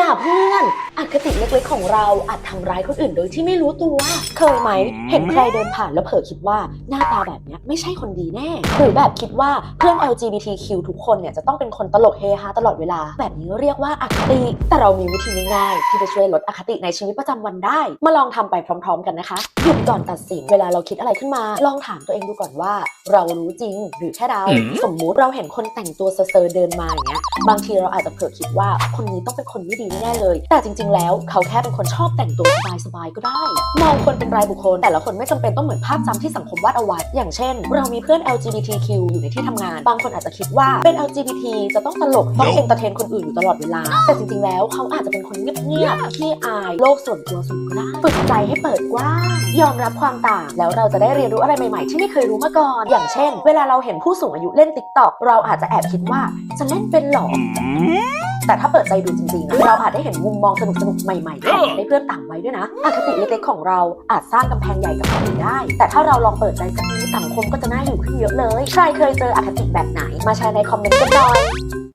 อย่าเพื่อน อคติเล็กๆของเราอาจทำร้ายคนอื่นโดยที่ไม่รู้ตัว เคยไหม เห็นใครเดินผ่านแล้วเผลอคิดว่าหน้าตาแบบเนี้ยไม่ใช่คนดีแน่ หรือแบบคิดว่าเพื่อน LGBTQ ทุกคนเนี่ยจะต้องเป็นคนตลกเฮฮาตลอดเวลา แบบนี้เรียกว่าอคติ แต่เรามีวิธีง่ายๆที่จะช่วยลดอคติในชีวิตประจำวันได้ มาลองทำไปพร้อม ๆ กันนะคะ หยุดก่อนตัดสิน เวลาเราคิดอะไรขึ้นมา ลองถามตัวเองดูก่อนว่า เรารู้จริงหรือแค่เดาอืมสมมุติเราเห็นคนแต่งตัวเซอร์ๆเดินมาอย่างเงี้ย บางทีเราอาจจะเผลอคิดว่าคนนี้ต้องเป็นคนไม่ดีแน่ๆเลย แต่จริงๆแล้ว เขาแค่เป็นคนชอบแต่งตัวสบายๆก็ได้ มองคนเป็นรายบุคคล แต่ละคนไม่จำเป็นต้องเหมือนภาพจำที่สังคมวาดเอาไว้ อย่างเช่น เรามีเพื่อน LGBTQ อยู่ในที่ทำงาน บางคนอาจจะคิดว่าเป็น LGBT จะต้องตลกต้องเอนเตอร์เทนคนอื่นอยู่ตลอดเวลา แต่จริงๆ แล้วเขาอาจจะเป็นคนเงียบๆขี้อายโลกส่วนตัวสูงก็ได้ฝึกใจให้เปิดกว้างยอมรับความต่าง แล้วเราจะได้เรียนรู้อะไรใหม่ๆ ที่ไม่เคยรู้มาก่อน อย่างเช่น เวลาเราเห็นผู้สูงอายุเล่น TikTok เราอาจจะแอบคิดว่าจะเล่นเป็นหรอ แต่ถ้าเปิดใจดูจริงๆอะเราอาจได้เห็นมุมมองสนุกๆใหม่ๆแถมให้เพื่อนต่างวัยด้วยนะอคติเล็กๆของเราอาจสร้างกำแพงใหญ่กับคนอื่นได้ แต่ถ้าเราลองเปิดใจสักนิดสังคมก็จะน่าอยู่ขึ้นเยอะเลย ใครเคยเจออคติแบบไหนมาแชร์ในคอมเมนต์กันหน่อย